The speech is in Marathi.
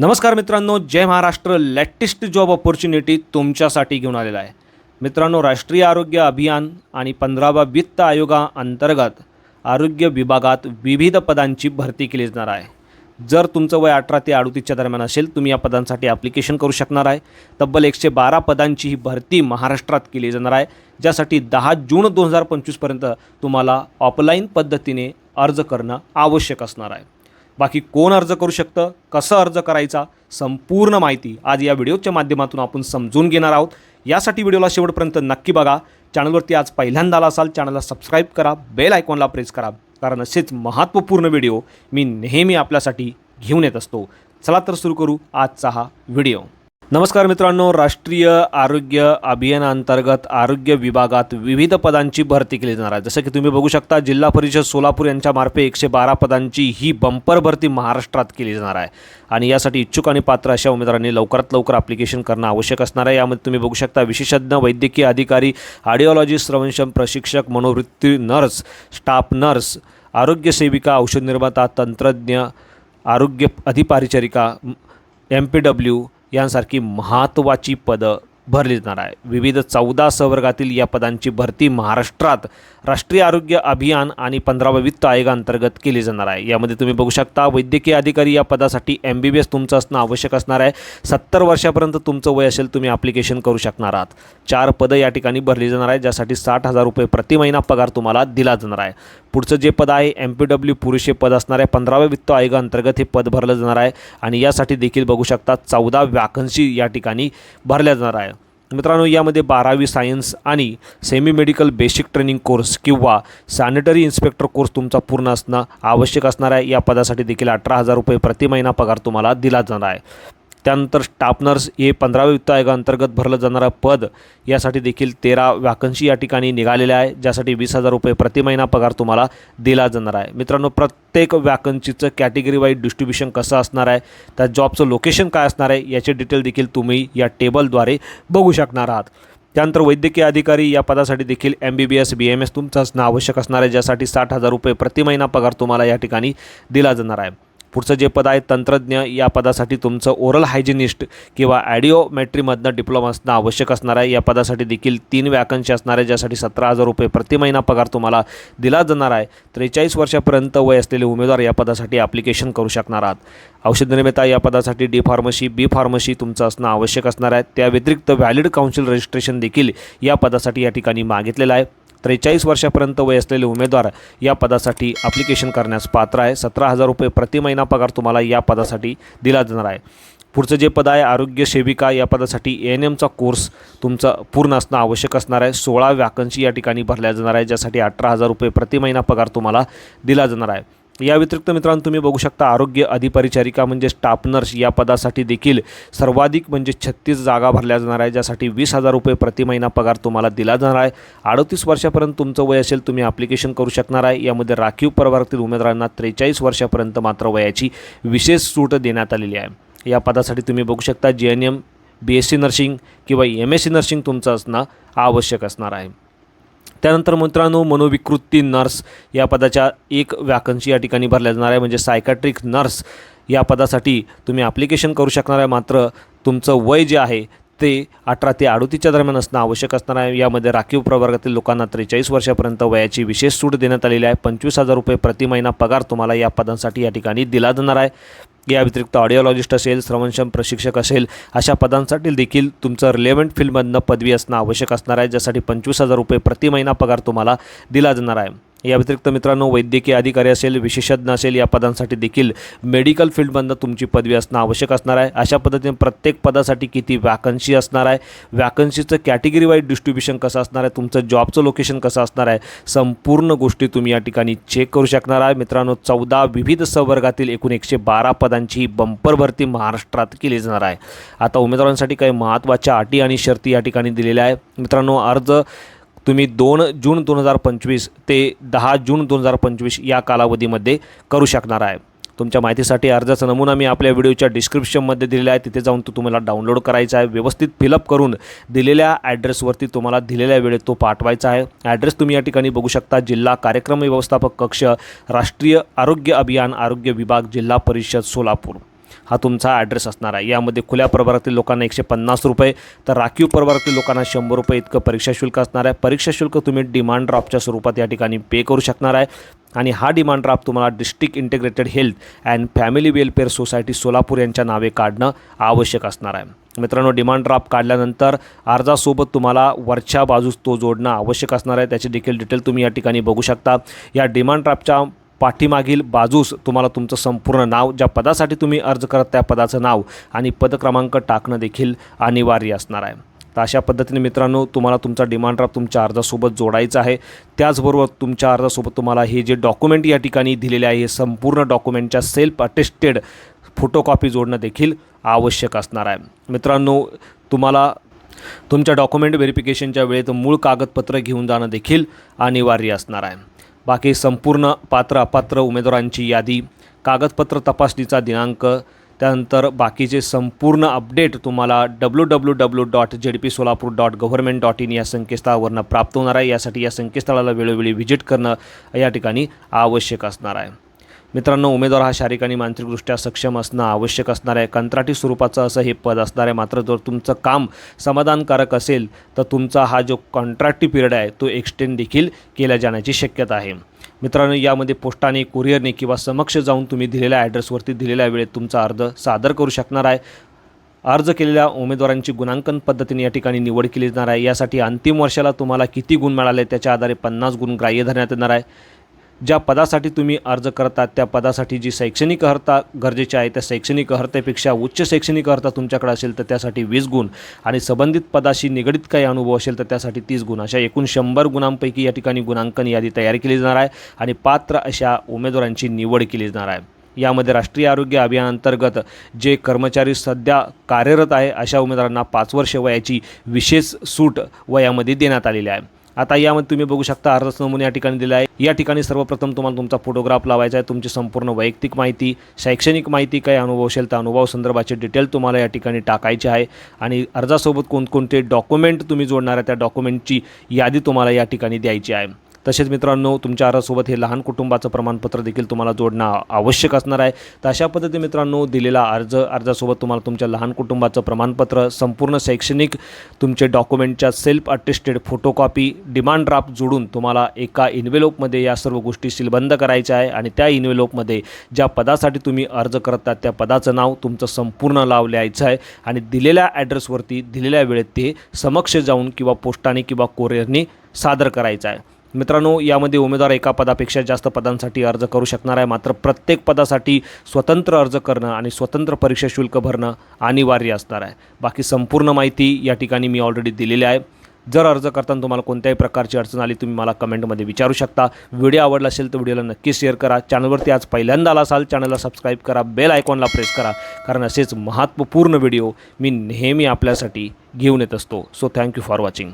नमस्कार मित्रांनो जय महाराष्ट्र. लेटेस्ट जॉब ऑपॉर्च्युनिटी तुमच्यासाठी घेऊन आलेला आहे. मित्रांनो राष्ट्रीय आरोग्य अभियान आणि पंधरावा वित्त आयोगाअंतर्गत आरोग्य विभागात विविध पदांची भरती केली जाणार आहे. जर तुमचं वय अठरा ते अडतीसच्या दरम्यान असेल तुम्ही या पदांसाठी ॲप्लिकेशन करू शकणार आहे. तब्बल एकशे बारा पदांची ही भरती महाराष्ट्रात केली जाणार आहे. ज्यासाठी दहा जून दोन हजार पंचवीसपर्यंत तुम्हाला ऑफलाईन पद्धतीने अर्ज करणं आवश्यक असणार आहे. बाकी कोण अर्ज करू शकतं कसं अर्ज करायचा संपूर्ण माहिती आज या व्हिडिओच्या माध्यमातून आपण समजून घेणार आहोत. यासाठी व्हिडिओला शेवटपर्यंत नक्की बघा. चॅनलवरती आज पहिल्यांदा आला असाल चॅनलला सबस्क्राईब करा बेल आयकॉनला प्रेस करा कारण असेच महत्त्वपूर्ण व्हिडिओ मी नेहमी आपल्यासाठी घेऊन येत असतो. चला तर सुरू करू आजचा हा व्हिडिओ. नमस्कार मित्रांनो राष्ट्रीय आरोग्य अभियानांतर्गत आरोग्य विभागात विविध पदांची भरती केली जाणार आहे. जसं की तुम्ही बघू शकता जिल्हा परिषद सोलापूर यांच्यामार्फे एकशे बारा पदांची ही बंपर भरती महाराष्ट्रात केली जाणार आहे. आणि यासाठी इच्छुक आणि पात्र अशा उमेदवारांनी लवकरात लवकर ॲप्लिकेशन करणं आवश्यक असणार आहे. यामध्ये तुम्ही बघू शकता विशेषज्ञ वैद्यकीय अधिकारी ऑडिओलॉजिस्ट श्रवणशम प्रशिक्षक मनोवृत्ती नर्स स्टाफ नर्स आरोग्यसेविका औषध निर्माता तंत्रज्ञ आरोग्य अधिपारिचारिका एम पी डब्ल्यू यांसारखी महत्त्वाची पदं भरली जाणार आहे. विविध चौदा सहवर्गातील या पदांची भरती महाराष्ट्रात राष्ट्रीय आरोग्य अभियान आणि पंधरावा वित्त आयोगाअंतर्गत केली जाणार आहे. यामध्ये तुम्ही बघू शकता वैद्यकीय अधिकारी या पदासाठी एम बी बी एस तुमचं असणं आवश्यक असणार आहे. सत्तर वर्षापर्यंत तुमचं वय असेल तुम्ही ॲप्लिकेशन करू शकणार आहात. चार पदं या ठिकाणी भरली जाणार आहे ज्यासाठी साठ हजार रुपये प्रति महिना पगार तुम्हाला दिला जाणार आहे. पुढचं जे पद आहे एम पी डब्ल्यू पुरुषे पद असणार आहे. पंधराव्या वित्त आयोगाअंतर्गत हे पद भरलं जाणार आहे. आणि यासाठी देखील बघू शकता चौदा वॅकन्सी या ठिकाणी भरल्या जाणार आहे. मित्रांनो यामध्ये बारावी सायन्स आणि semi medical basic training course किंवा सॅनिटरी इन्स्पेक्टर कोर्स तुमचा पूर्ण असणं आवश्यक असणार आहे. या पदासाठी देखील अठरा हजार रुपये प्रति महिना पगार तुम्हाला दिला जाणार आहे. त्यानंतर स्टाफ नर्स हे पंधराव्या वित्त आयोगाअंतर्गत भरलं जाणारं पद यासाठी देखील तेरा वॅकन्सी या ठिकाणी निघालेल्या आहे ज्यासाठी वीस हजार रुपये प्रति महिना पगार तुम्हाला दिला जाणार आहे. मित्रांनो प्रत्येक वॅकन्सीचं कॅटेगरी वाईज डिस्ट्रीब्युशन कसं असणार आहे त्या जॉबचं लोकेशन काय असणार आहे याचे डिटेल देखील तुम्ही या टेबलद्वारे बघू शकणार आहात. त्यानंतर वैद्यकीय अधिकारी या पदासाठी देखील M B B S B M S तुमचं असणं आवश्यक असणार आहे ज्यासाठी साठ हजार रुपये प्रति महिना पगार तुम्हाला या ठिकाणी दिला जाणार आहे. पुढचं जे पद आहे तंत्रज्ञ या पदासाठी तुमचं ओरल हायजिनिस्ट किंवा ॲडिओमेट्रीमधनं डिप्लोमा असणं आवश्यक असणार आहे. या पदासाठी देखील तीन वॅकन्सी असणार आहे ज्यासाठी सतरा हजार रुपये प्रति महिना पगार तुम्हाला दिला जाणार आहे. त्रेचाळीस वर्षापर्यंत वय असलेले उमेदवार या पदासाठी ॲप्लिकेशन करू शकणार आहात. औषध निर्मिता या पदासाठी डी फार्मसी बी फार्मसी तुमचं असणं आवश्यक असणार आहे. त्या व्यतिरिक्त व्हॅलिड काउन्सिल रजिस्ट्रेशन देखील या पदासाठी या ठिकाणी मागितलेलं आहे. त्रेचाळीस वर्षापर्यंत वय असलेले उमेदवार या पदासाठी ॲप्लिकेशन करण्यास पात्र आहे. सतरा हजार रुपये प्रति महिना पगार तुम्हाला या पदासाठी दिला जाणार आहे. पुढचं जे पद आहे आरोग्य सेविका या पदासाठी ए एन एमचा कोर्स तुमचा पूर्ण असणं आवश्यक असणार आहे. सोळा व्याकन्सी या ठिकाणी भरल्या जाणार आहे ज्यासाठी अठरा हजार रुपये प्रति महिना पगार तुम्हाला दिला जाणार आहे. या व्यतिरिक्त मित्रांनो तुम्ही बघू शकता आरोग्य अधिपरिचारिका म्हणजे स्टाफ नर्स या पदासाठी देखील सर्वाधिक म्हणजे छत्तीस जागा भरल्या जाणार आहे ज्यासाठी वीस हजार रुपये प्रति महिना पगार तुम्हाला दिला जाणार आहे. अडतीस वर्षापर्यंत तुमचं वय असेल तुम्ही ॲप्लिकेशन करू शकणार आहे. यामध्ये राखीव प्रवर्गातील उमेदवारांना त्रेचाळीस वर्षापर्यंत मात्र वयाची विशेष सूट देण्यात आलेली आहे. या पदासाठी तुम्ही बघू शकता G N M B S C nursing किंवा एम एस सी नर्सिंग तुमचं असणं आवश्यक असणार आहे. त्यानंतर मित्रांनो मनोविकृती नर्स या पदाच्या एक वॅकन्सी या ठिकाणी भरल्या जाणार आहे. म्हणजे सायकॅट्रिक नर्स या पदासाठी तुम्ही ॲप्लिकेशन करू शकणार आहे. मात्र तुमचं वय जे आहे ते अठरा ते अडतीसच्या दरम्यान असणं आवश्यक असणार आहे. यामध्ये राखीव प्रवर्गातील लोकांना त्रेचाळीस वर्षापर्यंत वयाची विशेष सूट देण्यात आलेली आहे. पंचवीस हजार रुपये प्रति महिना पगार तुम्हाला या पदांसाठी या ठिकाणी दिला जाणार आहे. या व्यतिरिक्त ऑडिओलॉजिस्ट असेल श्रवणक्षम प्रशिक्षक असेल अशा पदांसाठी देखील तुमचं रिलेव्हंट फील्डमधनं पदवी असणं आवश्यक असणार आहे ज्यासाठी पंचवीस हजार रुपये प्रति महिना पगार तुम्हाला दिला जाणार आहे. या व्यतिरिक्त मित्रांनो वैद्यकीय अधिकारी असेल विशेषज्ञ असेल या पदांसाठी देखील मेडिकल फील्डमधनं तुमची पदवी असणं आवश्यक असणार आहे. अशा पद्धतीने प्रत्येक पदासाठी किती वॅकन्सी असणार आहे? वॅकन्सीचं कॅटेगरी वाईज डिस्ट्रीब्युशन कसं असणार आहे? तुमचं जॉबचं लोकेशन कसं असणार आहे? संपूर्ण गोष्टी तुम्ही या ठिकाणी चेक करू शकणार आहे. मित्रांनो चौदा विविध संवर्गातील एकूण एकशे बारा पदांची बंपर भरती महाराष्ट्रात केली जाणार आहे. आता उमेदवारांसाठी काही महत्त्वाच्या अटी आणि शर्ती या ठिकाणी दिलेल्या आहे मित्रांनो अर्ज तुम्ही दोन जून दोन हजार पंचवीस ते दहा जून दोन हजार पंचवीस या कालावधीमध्ये करू शकणार आहे. तुमच्या माहितीसाठी अर्जाचा नमुना मी आपल्या व्हिडिओच्या डिस्क्रिप्शनमध्ये दिलेला आहे. तिथे जाऊन तो तुम्हाला डाउनलोड करायचा आहे. व्यवस्थित फिलअप करून दिलेल्या ॲड्रेसवरती तुम्हाला दिलेल्या वेळेत तो पाठवायचा आहे. ॲड्रेस तुम्ही या ठिकाणी बघू शकता. जिल्हा कार्यक्रम व्यवस्थापक कक्ष राष्ट्रीय आरोग्य अभियान आरोग्य विभाग जिल्हा परिषद सोलापूर. हा तुमचा ॲड्रेस असणार आहे. यामध्ये खुल्या प्रभागातील लोकांना एकशे पन्नास रुपये तर राखीव प्रभागातील लोकांना शंभर रुपये इतकं परीक्षा शुल्क असणार आहे. परीक्षा शुल्क तुम्ही डिमांड ड्राफ्टच्या स्वरूपात या ठिकाणी पे करू शकणार आहे. आणि हा डिमांड ड्राफ्ट तुम्हाला district integrated health and family welfare society Solapur यांच्या नावे काढणं आवश्यक असणार आहे. मित्रांनो डिमांड ड्राफ्ट काढल्यानंतर अर्जासोबत तुम्हाला वरच्या बाजूस तो जोडणं आवश्यक असणार आहे. त्याची देखील डिटेल तुम्ही या ठिकाणी बघू शकता. या डिमांड ड्राफ्टच्या पाठीमागील बाजूस तुम्हाला तुमचं संपूर्ण नाव ज्या पदासाठी तुम्ही अर्ज करत त्या पदाचं नाव आणि पद क्रमांक टाकणं देखील अनिवार्य असणार आहे. तर अशा पद्धतीने मित्रांनो तुम्हाला तुमचा डिमांड ड्राफ्ट तुमच्या अर्जासोबत जोडायचा आहे. त्याचबरोबर तुमच्या अर्जासोबत तुम्हाला हे जे डॉक्युमेंट या ठिकाणी दिलेले आहे हे संपूर्ण डॉक्युमेंटच्या सेल्फ अटेस्टेड फोटोकॉपी जोडणं देखील आवश्यक असणार आहे. मित्रांनो तुम्हाला तुमच्या डॉक्युमेंट व्हेरिफिकेशनच्या वेळेत मूळ कागदपत्र घेऊन जाणं देखील अनिवार्य असणार आहे. बाकी संपूर्ण पात्र अपात्र उमेदवारांची यादी कागदपत्र तपासणीचा दिनांक त्यानंतर बाकीचे संपूर्ण अपडेट तुम्हाला W W W dot Z P Solapur dot government dot in या संकेतस्थळावरनं प्राप्त होणार आहे. यासाठी या संकेतस्थळाला वेळोवेळी व्हिजिट करणं या ठिकाणी आवश्यक असणार आहे. मित्रांनो उमेदवार हा शारीरिक आणि मानसिकदृष्ट्या सक्षम असणं आवश्यक असणार आहे. कंत्राटी स्वरूपाचं असं हे पद असणार आहे. मात्र जर तुमचं काम समाधानकारक असेल तर तुमचा हा जो कॉन्ट्रॅक्टी पिरियड आहे तो एक्सटेंड देखील केला जाण्याची शक्यता आहे. मित्रांनो यामध्ये पोस्टाने कुरिअरने किंवा समक्ष जाऊन तुम्ही दिलेल्या ॲड्रेसवरती दिलेल्या वेळेत तुमचा अर्ज सादर करू शकणार आहे. अर्ज केलेल्या उमेदवारांची गुणांकन पद्धतीने या ठिकाणी निवड केली जाणार आहे. यासाठी अंतिम वर्षाला तुम्हाला किती गुण मिळाले त्याच्या आधारे पन्नास गुण ग्राह्य धरण्यात येणार आहे. ज्या पदासाठी तुम्ही अर्ज करतात त्या पदासाठी जी शैक्षणिक अर्हता गरजेची आहे त्या शैक्षणिक अर्हतेपेक्षा उच्च शैक्षणिक अर्हता तुमच्याकडे असेल तर त्यासाठी वीस गुण आणि संबंधित पदाशी निगडीत काही अनुभव असेल तर त्यासाठी तीस गुण. अशा एकूण शंभर गुणांपैकी या ठिकाणी गुणांकन यादी तयार केली जाणार आहे आणि पात्र अशा उमेदवारांची निवड केली जाणार आहे. यामध्ये राष्ट्रीय आरोग्य अभियानांतर्गत जे कर्मचारी सध्या कार्यरत आहे अशा उमेदवारांना पाच वर्ष वयाची विशेष सूट वयामध्ये देण्यात आलेली आहे. आता यामध्ये तुम्ही बघू शकता अर्ज नमुने या ठिकाणी दिला आहे. या ठिकाणी सर्वप्रथम तुम्हाला तुमचा फोटोग्राफ लावायचा आहे. तुमची संपूर्ण वैयक्तिक माहिती शैक्षणिक माहिती काही अनुभव असेल त्या अनुभव संदर्भाचे डिटेल तुम्हाला या ठिकाणी टाकायचे आहे. आणि अर्जासोबत कोणकोणते डॉक्युमेंट तुम्ही जोडणार आहे त्या डॉक्युमेंटची यादी तुम्हाला या ठिकाणी द्यायची आहे. तसेच मित्रांनो तुमच्या अर्जासोबत हे लहान कुटुंबाचं प्रमाणपत्र देखील तुम्हाला जोडणं आवश्यक असणार आहे. तर अशा पद्धतीने मित्रांनो दिलेला अर्ज अर्जासोबत तुम्हाला तुमच्या लहान कुटुंबाचं प्रमाणपत्र संपूर्ण शैक्षणिक तुमचे डॉक्युमेंटच्या self attested photocopy demand draft जोडून तुम्हाला एका इन्व्हेलोपमध्ये या सर्व गोष्टी सीलबंद करायच्या आहे आणि त्या इन्व्हेलोपमध्ये ज्या पदासाठी तुम्ही अर्ज करतात त्या पदाचं नाव तुमचं संपूर्ण नाव लिहायचं आहे आणि दिलेल्या ॲड्रेसवरती दिलेल्या वेळेत ते समक्ष जाऊन किंवा पोस्टाने किंवा कोरिअरने सादर करायचं आहे. मित्रांनो यामध्ये उमेदवार एका पदापेक्षा जास्त पदांसाठी अर्ज करू शकणार आहे. मात्र प्रत्येक पदासाठी स्वतंत्र अर्ज करणं आणि स्वतंत्र परीक्षा शुल्क भरणं अनिवार्य असणार आहे. बाकी संपूर्ण माहिती या ठिकाणी मी ऑलरेडी दिलेली आहे. जर अर्ज करताना तुम्हाला कोणत्याही प्रकारची अडचण आली तुम्ही मला कमेंटमध्ये विचारू शकता. व्हिडिओ आवडला असेल तर व्हिडिओला नक्की शेअर करा. चॅनलवरती आज पहिल्यांदा आला असाल चॅनलला सबस्क्राईब करा. बेल आयकॉनला प्रेस करा. कारण असेच महत्त्वपूर्ण व्हिडिओ मी नेहमी आपल्यासाठी घेऊन येत असतो. So thank you for watching